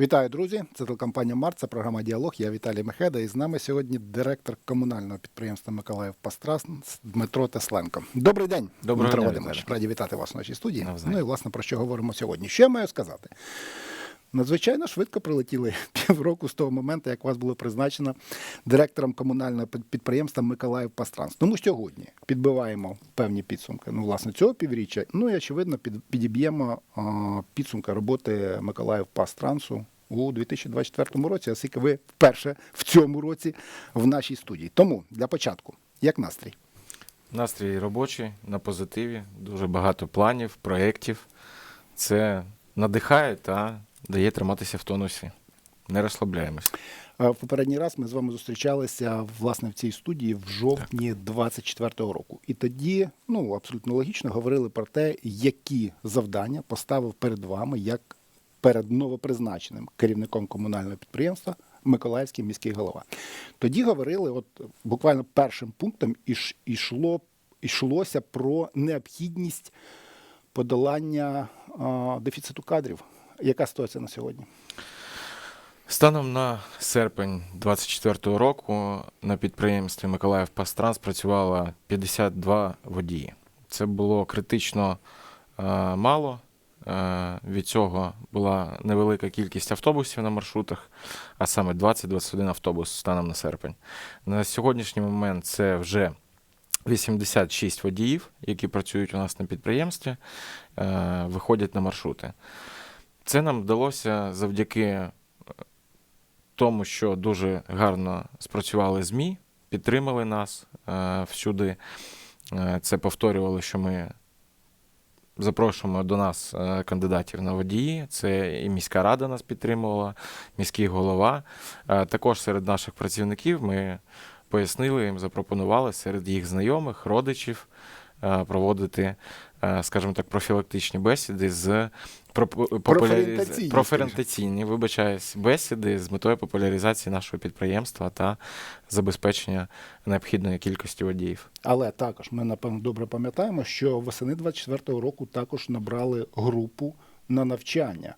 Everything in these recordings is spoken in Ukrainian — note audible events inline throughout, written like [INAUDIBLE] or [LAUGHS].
Вітаю, друзі! Це телекомпанія Март, це програма Діалог. Я Віталій Мехеда. І з нами сьогодні директор комунального підприємства Миколаїв Пастрас Дмитро Тесленко. Добрий день, Доброго Дмитро Володимирович. Раді вітати вас в нашій студії. Навзаєм. Ну і власне про що говоримо сьогодні. Що я маю сказати? Надзвичайно швидко прилетіли [LAUGHS] півроку з того моменту, як вас було призначено директором комунального підприємства Миколаїв Пастранс. Тому сьогодні підбиваємо певні підсумки. Ну, власне, цього півріччя. Ну і очевидно, підіб'ємо підсумки роботи Миколаїв Пастрансу у 2024 році, оскільки ви вперше в цьому році в нашій студії. Тому для початку, як настрій? Настрій робочий, на позитиві, дуже багато планів, проєктів. Це надихає та дає триматися в тонусі. Не розслабляємось. Е, В попередній раз ми з вами зустрічалися власне в цій студії в жовтні 24-го року. І тоді, ну абсолютно логічно, говорили про те, які завдання поставив перед вами як перед новопризначеним керівником комунального підприємства Миколаївський міський голова. Тоді говорили, от буквально першим пунктом іш, ішло, ішлося про необхідність подолання а, дефіциту кадрів. Яка ситуація на сьогодні? Станом на серпень 24-го року на підприємстві Миколаїв Пастранс працювало 52 водії. Це було критично е, мало. Е, від цього була невелика кількість автобусів на маршрутах, а саме 20-21 автобус станом на серпень. На сьогоднішній момент це вже 86 водіїв, які працюють у нас на підприємстві, е, виходять на маршрути. Це нам вдалося завдяки е, тому, що дуже гарно спрацювали ЗМІ, підтримали нас е, всюди. Е, це повторювали, що ми запрошуємо до нас кандидатів на водії. Це і міська рада нас підтримувала, міський голова. Також серед наших працівників ми пояснили їм, запропонували серед їх знайомих, родичів проводити, скажімо так, профілактичні бесіди з Профорієнтаційні, профорієнтаційні, вибачаюсь, бесіди з метою популяризації нашого підприємства та забезпечення необхідної кількості водіїв. Але також ми напевно добре пам'ятаємо, що восени 24-го року також набрали групу на навчання.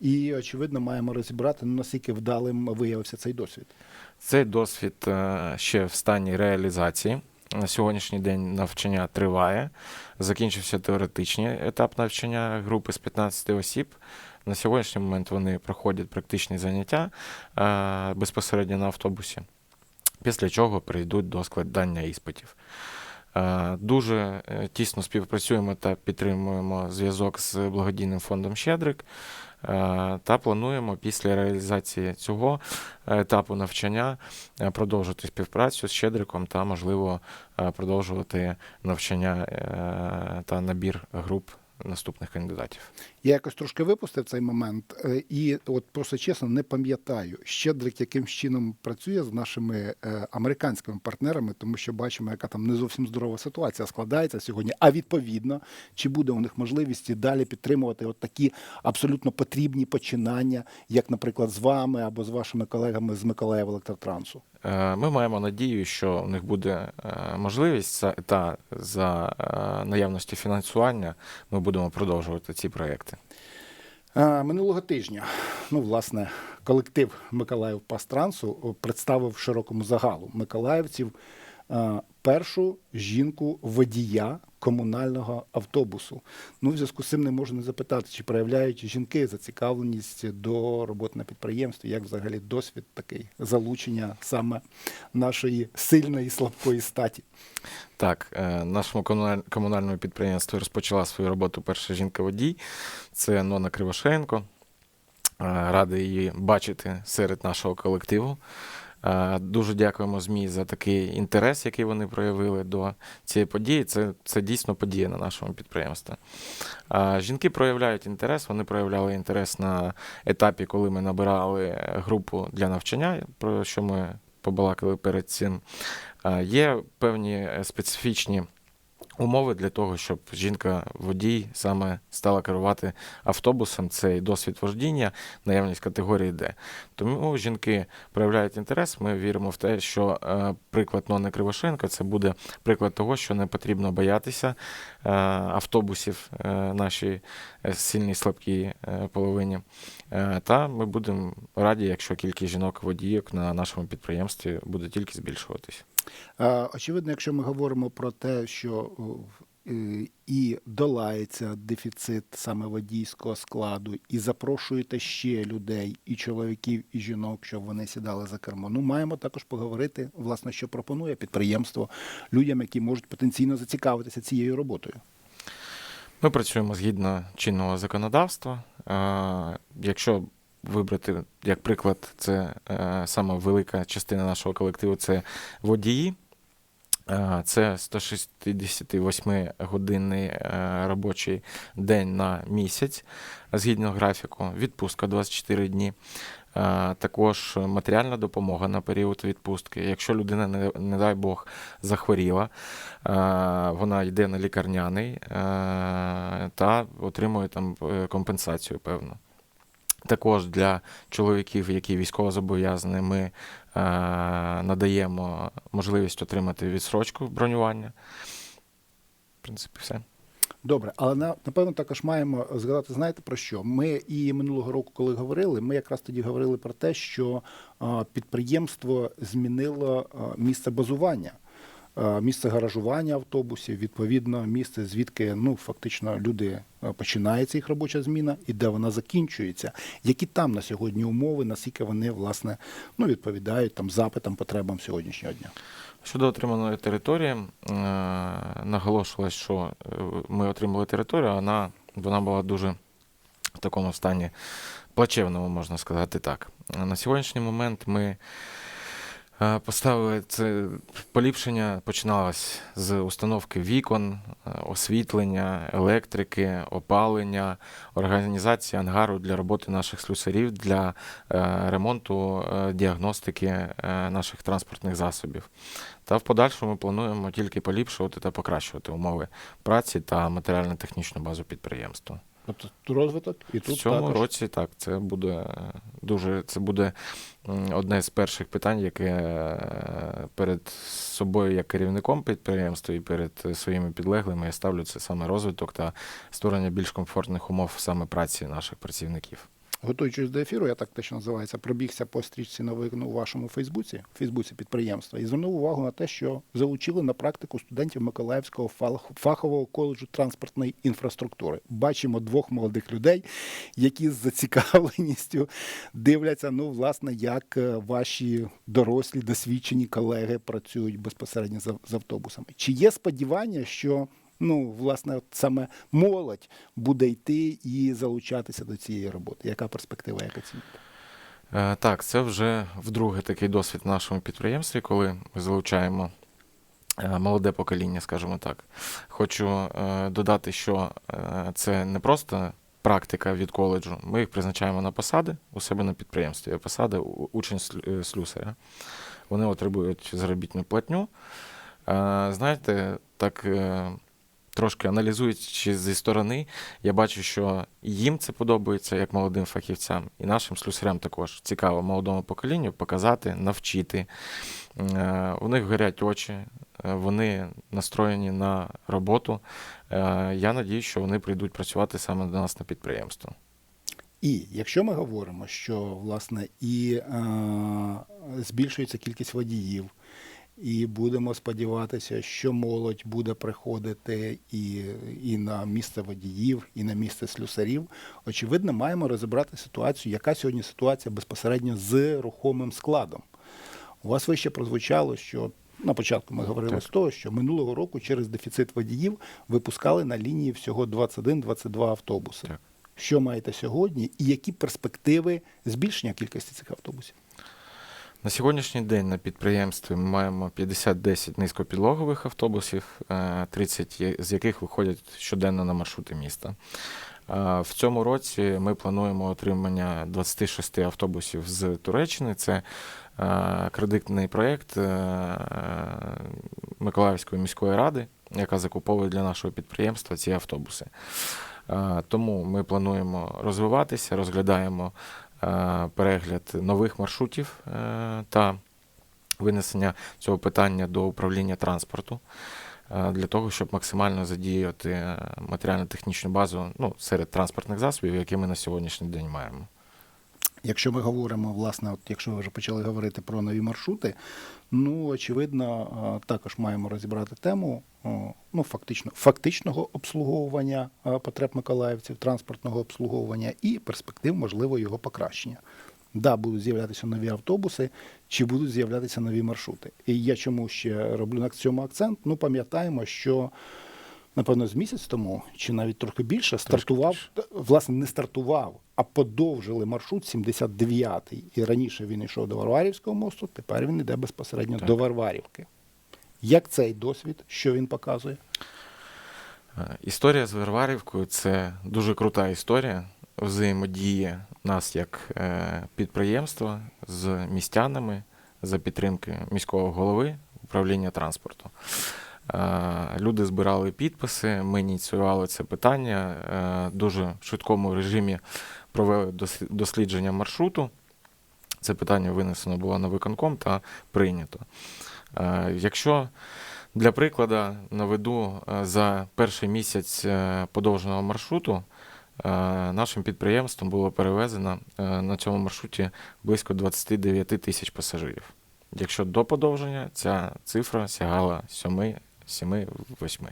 І очевидно маємо розібрати наскільки вдалим виявився цей досвід. Цей досвід е, ще в стані реалізації. На сьогоднішній день навчання триває. Закінчився теоретичний етап навчання групи з 15 осіб. На сьогоднішній момент вони проходять практичні заняття е, безпосередньо на автобусі, після чого прийдуть до складання іспитів. Е, Дуже е, тісно співпрацюємо та підтримуємо зв'язок з благодійним фондом Щедрик е, та плануємо після реалізації цього етапу навчання продовжити співпрацю з Щедриком та, можливо, продовжувати навчання та набір груп наступних кандидатів. Я якось трошки випустив цей момент, е, і от просто чесно не пам'ятаю, щедрик яким чином працює з нашими е, американськими партнерами, тому що бачимо, яка там не зовсім здорова ситуація складається сьогодні. А відповідно, чи буде у них можливість і далі підтримувати от такі абсолютно потрібні починання, як, наприклад, з вами або з вашими колегами з Миколаєва електротрансу? Е, Ми маємо надію, що у них буде е, можливість та за е, наявності фінансування ми будемо продовжувати ці проекти. Минулого тижня, ну, власне, колектив Миколаїв Пастрансу представив широкому загалу миколаївців першу жінку водія комунального автобусу. Ну, в зв'язку з цим не можу не запитати, чи проявляють жінки зацікавленість до роботи на підприємстві, як взагалі досвід такий залучення саме нашої сильної і слабкої статі. Так, е, нашому комуналь- комунальному підприємстві розпочала свою роботу перша жінка-водій. Це Нона Кривошеєнко. Е, Радий її бачити серед нашого колективу. Е, Дуже дякуємо ЗМІ за такий інтерес, який вони проявили до цієї події. Це, це дійсно подія на нашому підприємстві. Е, Жінки проявляють інтерес. Вони проявляли інтерес на етапі, коли ми набирали групу для навчання, про що ми побалакали перед цим. Е, Є певні специфічні умови для того, щоб жінка-водій саме стала керувати автобусом. Це і досвід вождіння, наявність категорії Д. Тому жінки проявляють інтерес. Ми віримо в те, що е, приклад Нони Кривошенко це буде приклад того, що не потрібно боятися е, автобусів е, нашій сильній слабкій половині. Та ми будемо раді, якщо кількість жінок-водійок на нашому підприємстві буде тільки збільшуватись. Е, Очевидно, якщо ми говоримо про те, що в- е, і долається дефіцит саме водійського складу, і запрошуєте ще людей, і чоловіків, і жінок, щоб вони сідали за кермо. Ну, маємо також поговорити, власне, що пропонує підприємство людям, які можуть потенційно зацікавитися цією роботою. Ми працюємо згідно чинного законодавства. Е, Якщо вибрати як приклад, це е, саме велика частина нашого колективу це водії. Е, Це 168 годинний е, робочий день на місяць згідно графіку, відпустка 24 дні. Е, Також матеріальна допомога на період відпустки. Якщо людина, не, не дай Бог, захворіла, вона йде на лікарняний та отримує там компенсацію певну. Також для чоловіків, які військовозобов'язані, ми е, надаємо можливість отримати відсрочку бронювання. В принципі, все. Добре, але на- напевно також маємо згадати, знаєте про що? Ми і минулого року, коли говорили, ми якраз тоді говорили про те, що підприємство змінило місце базування. А, Місце гаражування автобусів, відповідно, місце, звідки ну фактично люди починається їх робоча зміна і де вона закінчується. Які там на сьогодні умови, наскільки вони власне ну відповідають там запитам, потребам сьогоднішнього дня? Щодо отриманої території, е, наголошувалось, що е, ми отримали територію, вона, вона була дуже в такому стані плачевному, можна сказати так. На сьогоднішній момент ми е, поставили це поліпшення починалось з установки вікон, е, освітлення, електрики, опалення, організації ангару для роботи наших слюсарів для е, ремонту е, діагностики наших транспортних засобів. Та в подальшому плануємо тільки поліпшувати та покращувати умови праці та матеріально-технічну базу підприємства. Тобто тут розвиток і В тут цьому також. році так, це буде е, дуже це буде одне з перших питань, яке е, перед собою як керівником підприємства і перед своїми підлеглими я ставлю це саме розвиток та створення більш комфортних умов саме праці наших працівників. Готуючись до ефіру, я так те, що називається, пробігся по стрічці новин у вашому Фейсбуці, Фейсбуці підприємства, і звернув увагу на те, що залучили на практику студентів Миколаївського фах- фахового коледжу транспортної інфраструктури. Бачимо двох молодих людей, які з зацікавленістю дивляться, ну, власне, як е, ваші дорослі, досвідчені колеги працюють безпосередньо з автобусами. Чи є сподівання, що ну, власне, от саме молодь буде йти і залучатися до цієї роботи. Яка перспектива, як оцінка? Е, Так, це вже вдруге такий досвід в нашому підприємстві, коли ми залучаємо е, молоде покоління, скажімо так. Хочу е, додати, що е, це не просто практика від коледжу. Ми їх призначаємо на посади у себе на підприємстві. Посади учень слю- слюсаря. Вони отримують заробітну платню. Знаєте, так. Трошки аналізуючи зі сторони, я бачу, що їм це подобається як молодим фахівцям, і нашим слюсарям також цікаво молодому поколінню показати, навчити. Е, У них горять очі, е, вони настроєні на роботу. Е, Я надію, що вони прийдуть працювати саме до нас на підприємство. І якщо ми говоримо, що власне і е, збільшується кількість водіїв, і будемо сподіватися, що молодь буде приходити і, і на місце водіїв, і на місце слюсарів, очевидно, маємо розібрати ситуацію, яка сьогодні ситуація безпосередньо з рухомим складом. У вас вище прозвучало, що на початку ми говорили Так. з того, що минулого року через дефіцит водіїв випускали на лінії всього 21-22 автобуси. Так. Що маєте сьогодні, і які перспективи збільшення кількості цих автобусів? На сьогоднішній день на підприємстві ми маємо 50-10 низькопідлогових автобусів, е, 30 з яких виходять щоденно на маршрути міста. Е, В цьому році ми плануємо отримання 26 автобусів з Туреччини. Це е, кредитний проєкт е, Миколаївської міської ради, яка закуповує для нашого підприємства ці автобуси. Е, Тому ми плануємо розвиватися, розглядаємо е, перегляд нових маршрутів е, та винесення цього питання до управління транспорту е, для того, щоб максимально задіяти е, матеріально-технічну базу ну, серед транспортних засобів, які ми на сьогоднішній день маємо. Якщо ми говоримо, власне, от якщо ви вже почали говорити про нові маршрути, ну очевидно, також маємо розібрати тему ну, фактично, фактичного обслуговування потреб миколаївців, транспортного обслуговування і перспектив, можливо, його покращення. Да, будуть з'являтися нові автобуси, чи будуть з'являтися нові маршрути. І я чому ще роблю на цьому акцент? Ну, пам'ятаємо, що напевно, з місяць тому, чи навіть трохи більше, стартував, власне, не стартував, а подовжили маршрут 79-й. І раніше він йшов до Варварівського мосту, тепер він йде безпосередньо Так. до Варварівки. Як цей досвід, що він показує? Е, Історія з Варварівкою це дуже крута історія взаємодії нас як е, підприємства з містянами за підтримки міського голови управління транспорту. Е, Люди збирали підписи, ми ініціювали це питання. е, Дуже в швидкому режимі провели дос- дослідження маршруту. Це питання винесено було на виконком та прийнято. Е, Якщо для прикладу наведу за перший місяць подовженого маршруту. Нашим підприємством було перевезено на цьому маршруті близько 29 тисяч пасажирів. Якщо до подовження ця цифра сягала 7-8.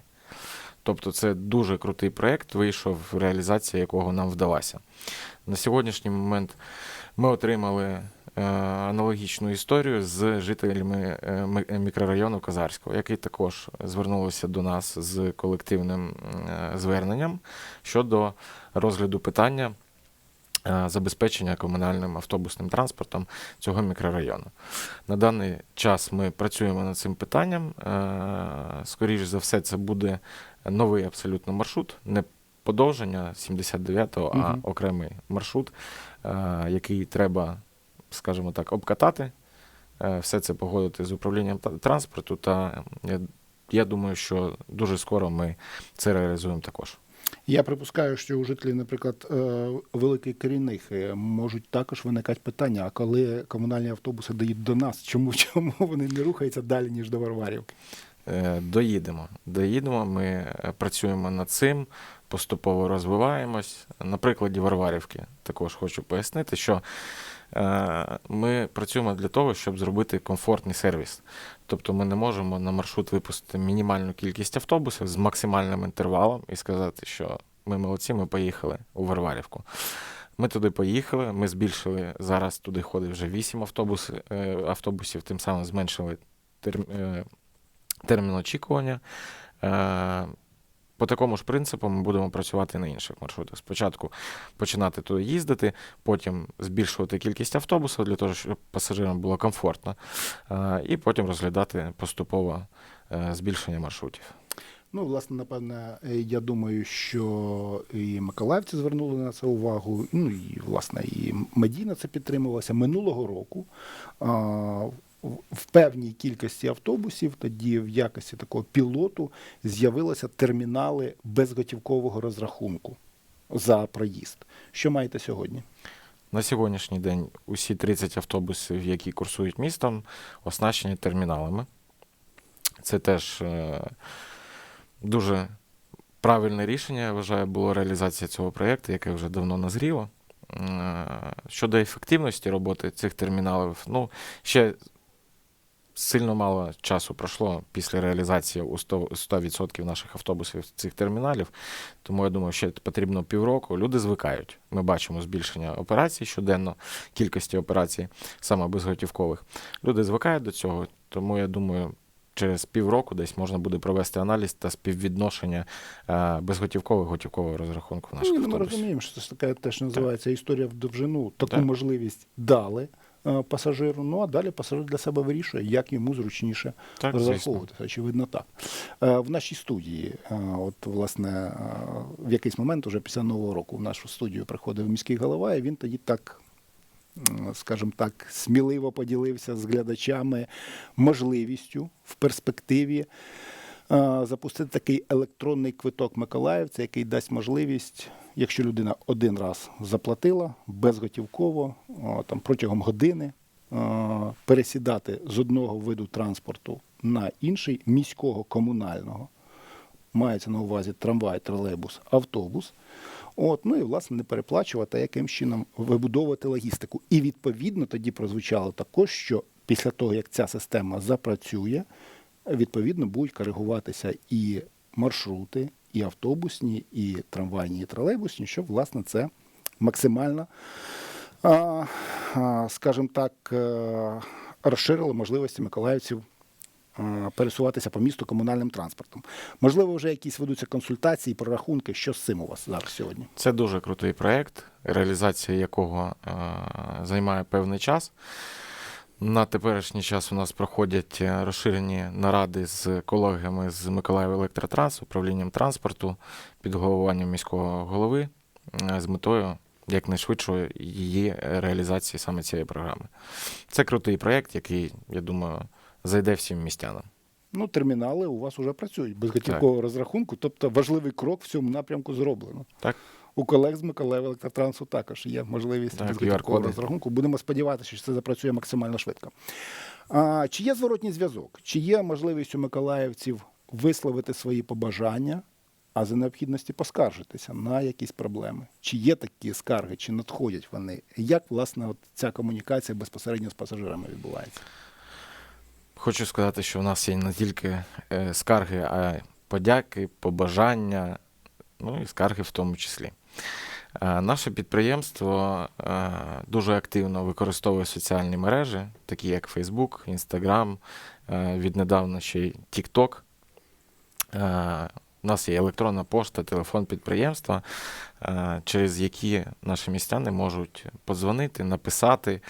Тобто це дуже крутий проєкт, вийшов реалізація якого нам вдалася. На сьогоднішній момент ми отримали е, аналогічну історію з жителями е, е, мікрорайону Козарського, які також звернулися до нас з колективним зверненням щодо розгляду питання забезпечення комунальним автобусним транспортом цього мікрорайону. На даний час ми працюємо над цим питанням. Е, Скоріше за все, це буде новий абсолютно маршрут, не подовження 79-го, а Мгм. окремий маршрут, е, який треба, скажімо так, обкатати. е, Все це погодити з управлінням транспорту. Та я, я думаю, що дуже скоро ми це реалізуємо також. Я припускаю, що у жителів, наприклад, е, великих корінних е, можуть також виникати питання: а коли комунальні автобуси доїдуть до нас, чому, [LAUGHS] чому вони не рухаються далі, ніж до Варварівки? Е, Доїдемо. Доїдемо. Ми працюємо над цим, поступово розвиваємось. На прикладі Варварівки також хочу пояснити, що ми працюємо для того, щоб зробити комфортний сервіс. Тобто ми не можемо на маршрут випустити мінімальну кількість автобусів з максимальним інтервалом і сказати, що ми молодці, ми поїхали у Варварівку. Ми туди поїхали, ми збільшили зараз туди ходить вже 8 автобус, е, автобусів, тим самим зменшили терм, е, термін очікування. По такому ж принципу ми будемо працювати на інших маршрутах. Спочатку починати туди їздити, потім збільшувати кількість автобусів для того, щоб пасажирам було комфортно, е, і потім розглядати поступово е, збільшення маршрутів. Ну, власне, напевне, е, я думаю, що і миколаївці звернули на це увагу, ну і власне і медійно це підтримувалося минулого року. В- певній кількості автобусів, тоді в якості такого пілоту з'явилися термінали безготівкового розрахунку за проїзд. Що маєте сьогодні? На сьогоднішній день усі 30 автобусів, які курсують містом, оснащені терміналами. Це теж е, дуже правильне рішення, я вважаю, було реалізація цього проєкту, яке вже давно назріло. Е, Щодо ефективності роботи цих терміналів, ну, ще сильно мало часу пройшло після реалізації у 100%, 100% наших автобусів цих терміналів. Тому я думаю, ще потрібно півроку. Люди звикають. Ми бачимо збільшення операцій щоденно, кількості операцій, саме безготівкових. Люди звикають до цього, тому я думаю. Через півроку десь можна буде провести аналіз та співвідношення е, безготівкових готівкового розрахунку в наших Ні, ну, ми розуміємо, що це така теж називається історія в довжину. Таку Так. можливість дали пасажиру. Ну а далі пасажир для себе вирішує, як йому зручніше Так, розраховуватися. Очевидно, так. Е, В нашій студії, е, от власне, е, в якийсь момент, уже після нового року, в нашу студію приходив міський голова, і він тоді так. Скажімо так, сміливо поділився з глядачами можливістю в перспективі е, запустити такий електронний квиток Миколаївця, який дасть можливість, якщо людина один раз заплатила безготівково, там протягом години пересідати з одного виду транспорту на інший міського комунального. Мається на увазі трамвай, тролейбус, автобус. От, ну і власне не переплачувати, а яким чином вибудовувати логістику. І відповідно тоді прозвучало також, що після того, як ця система запрацює, відповідно будуть коригуватися і маршрути, і автобусні, і трамвайні, і тролейбусні, щоб власне це максимально, скажімо так, е, розширило можливості миколаївців пересуватися по місту комунальним транспортом. Можливо, вже якісь ведуться консультації, прорахунки, що з цим у вас зараз сьогодні. Це дуже крутий проєкт, реалізація якого е, займає певний час. На теперішній час у нас проходять е, розширені наради з колегами з Миколаїв Електротранс, управлінням транспорту під головуванням міського голови е, з метою якнайшвидшої її реалізації саме цієї програми. Це крутий проєкт, який, я думаю, зайде всім містянам. Ну, термінали у вас вже працюють без готівкового розрахунку, тобто важливий крок в цьому напрямку зроблено. Так. У колег з Миколаїв Електротрансу також є можливість Так, QR-коди. розрахунку. Будемо сподіватися, що це запрацює максимально швидко. А, чи є зворотній зв'язок? Чи є можливість у миколаївців висловити свої побажання, а за необхідності поскаржитися на якісь проблеми? Чи є такі скарги, чи надходять вони? Як, власне, от ця комунікація безпосередньо з пасажирами відбувається? Хочу сказати, що в нас є не тільки е, скарги, а подяки, побажання, ну і скарги в тому числі. Е, Наше підприємство е, дуже активно використовує соціальні мережі, такі як Facebook, Instagram, е, віднедавна ще й TikTok. У нас є електронна пошта, телефон підприємства, через які наші містяни можуть подзвонити, написати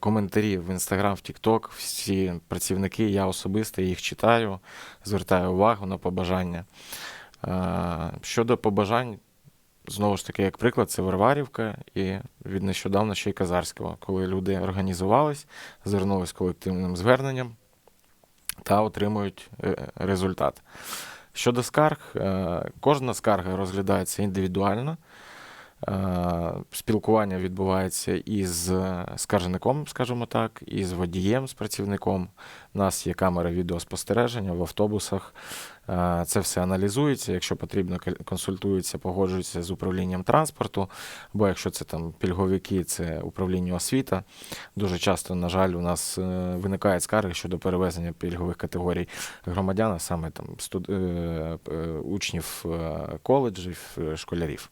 коментарі в Instagram, в TikTok. Всі працівники, я особисто їх читаю, звертаю увагу на побажання. Щодо побажань, знову ж таки, як приклад, це Варварівка і від нещодавно ще й Казарського, коли люди організувались, звернулись колективним зверненням та отримують е, результат. Щодо скарг, е, кожна скарга розглядається індивідуально. Е, Спілкування відбувається із скаржником, скажімо так, і з водієм, з працівником. У нас є камери відеоспостереження в автобусах. Е, Це все аналізується. Якщо потрібно, кон- консультуються, погоджуються з управлінням транспорту. Або якщо це там пільговики, це управління освіта. Дуже часто, на жаль, у нас е, виникають скарги щодо перевезення пільгових категорій громадян, а саме там студ... е, учнів коледжів, школярів.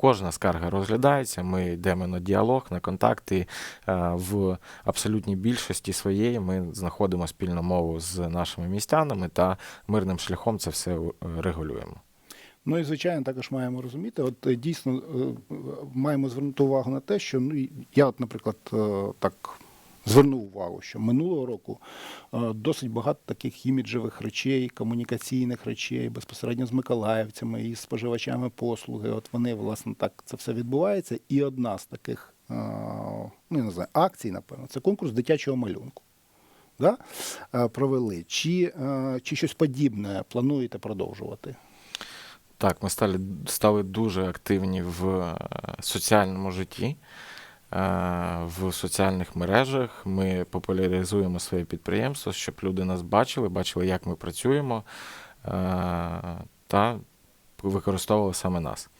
Кожна скарга розглядається, ми йдемо на діалог, на контакти. Е, В абсолютній більшості своєї ми знаходимо спільну мову з нашими містянами та мирним шляхом це все е, регулюємо. Ну і звичайно, також маємо розуміти. От е, дійсно маємо звернути увагу на те, що ну я, от, наприклад, так звернув увагу, що минулого року е, досить багато таких іміджевих речей, комунікаційних речей безпосередньо з миколаївцями і споживачами послуги. От вони власне так це все відбувається. І одна з таких е, ну не знаю, акцій, напевно, це конкурс дитячого малюнку. Да? Е, Провели. Чи, чи щось подібне плануєте продовжувати? Так, ми стали, стали дуже активні в соціальному житті, в соціальних мережах. Ми популяризуємо своє підприємство, щоб люди нас бачили, бачили, як ми працюємо, е, та використовували саме нас.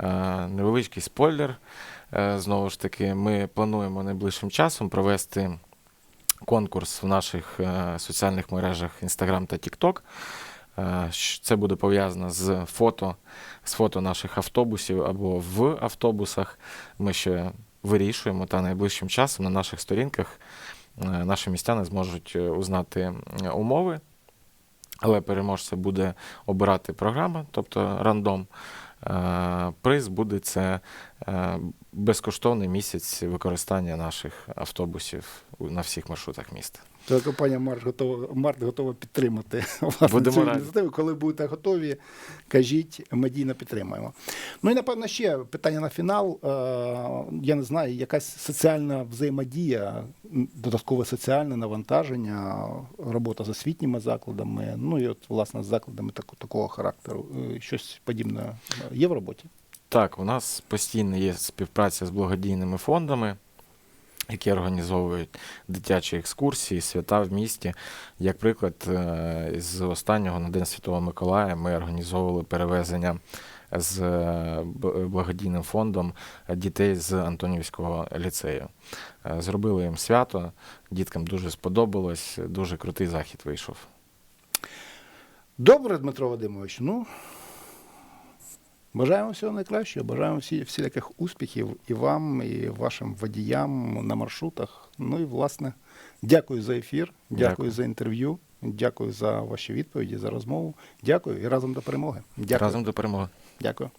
Е, Невеличкий спойлер. Е, Знову ж таки, ми плануємо найближчим часом провести конкурс в наших е, соціальних мережах Instagram та TikTok. Е, Це буде пов'язано з фото, з фото наших автобусів або в автобусах. Ми ще вирішуємо, та найближчим часом на наших сторінках е, наші містяни зможуть е, узнати умови, але переможця буде обирати програма, тобто рандом. Е, Приз буде це безкоштовний місяць використання наших автобусів на всіх маршрутах міста. То компанія Март готова, Март готова підтримати [LAUGHS] цю ініціативу. Коли будете готові, кажіть, медійно підтримаємо. Ну і напевно ще питання на фінал. Е, Я не знаю, якась соціальна взаємодія, додаткове соціальне навантаження, робота з освітніми закладами, ну і от власне з закладами такого характеру. Е, Щось подібне е, є в роботі. Так, у нас постійно є співпраця з благодійними фондами, які організовують дитячі екскурсії, свята в місті. Як приклад, е, з останнього на День Святого Миколая ми організовували перевезення з е, благодійним фондом дітей з Антонівського ліцею. Е, Зробили їм свято, діткам дуже сподобалось, дуже крутий захід вийшов. Добре, Дмитро Вадимович. Ну бажаємо всього найкращого, бажаємо всі, всіляких успіхів і вам, і вашим водіям на маршрутах. Ну і власне, дякую за ефір, дякую, Дякую. за інтерв'ю, дякую за ваші відповіді, за розмову. Дякую і разом до перемоги. Дякую. Разом до перемоги. Дякую.